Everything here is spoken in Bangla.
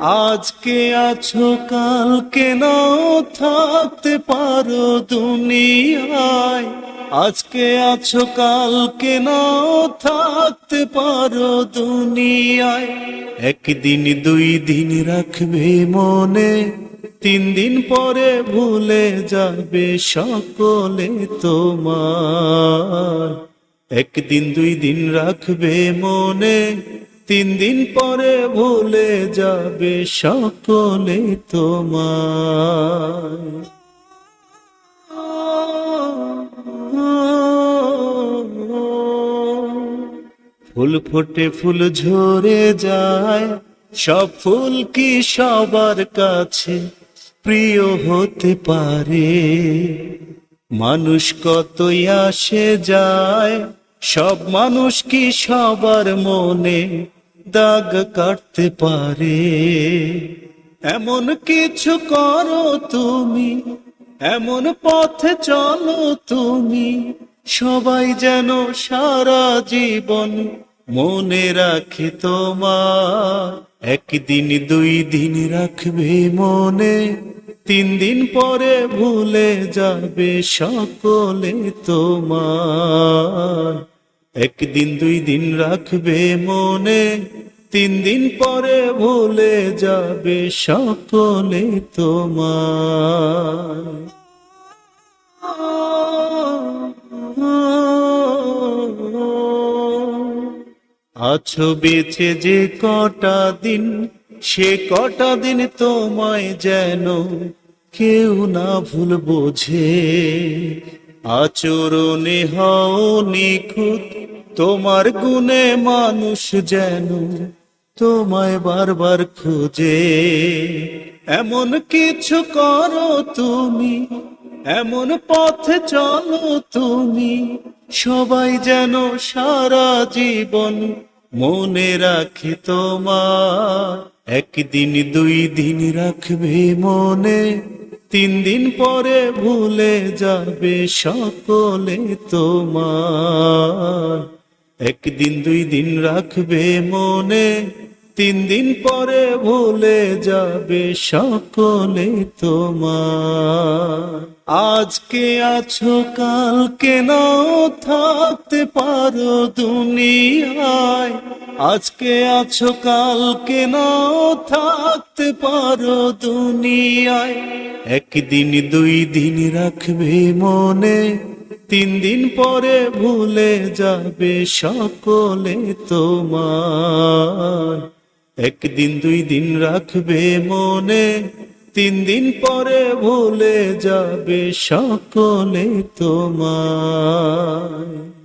আজকে আছো, কালকে নাও, থাকতে পারো দুনিয়ায়। আজকে আছো, কালকে নাও, থাকতে পারো দুনিয়ায়। একদিন, দুই দিন রাখবে মনে, তিন দিন পরে ভুলে যাবে সকলে তোমার একদিন দুই দিন রাখবে মনে, তিন দিন পরে ভুলে যাবে সকলে তোমার ফুল ফোটে, ফুল ঝরে যায়, সব ফুল কি সবার কাছে প্রিয় হতে পারে? মানুষ কতই আসে যায় সব মানুষ কি সবার মনে দাগ কাটতে পারে? এমন কিছু করো তুমি, এমন পথে চলো তুমি, সবাই যেন সারা জীবন মনে রাখে তোমার। একদিন দুই দিন রাখবে মনে তিন দিন পরে ভুলে যাবে সকলে তোমার। একদিন, দুই দিন রাখবে মনে, তিন দিন পরে ভুলে যাবে সকলে তোমার। আছো বেছে যে কটা দিন সে কটা দিন তোমায় যেন কেউ না ভুল বোঝে। আচরণে হও নিখুঁত, তোমার গুণে মানুষ যেন তোমায় বারবার খুঁজে। এমন কিছু করো তুমি, এমন পথে চলো তুমি, সবাই যেন সারা জীবন মনে রাখি তোমার একদিন দুই দিন রাখবে মনে, তিন দিন পরে ভুলে যাবে সকলে তোমার। একদিন দুই দিন রাখবে মনে, তিন দিন পরে ভুলে যাবে সকলে তোমার। আজকে আছো, কালকে নাও, থাকতে পারো দুনিয়ায়। আজকে আছো, কালকে নাও, থাকতে পারো দুনিয়ায়। একদিন, দুই দিন রাখবে মনে, তিন দিন পরে ভুলে যাবে সকলে তোমার একদিন, দুই দিন রাখবে মনে, তিন দিন পরে ভুলে যাবে সকলে তোমার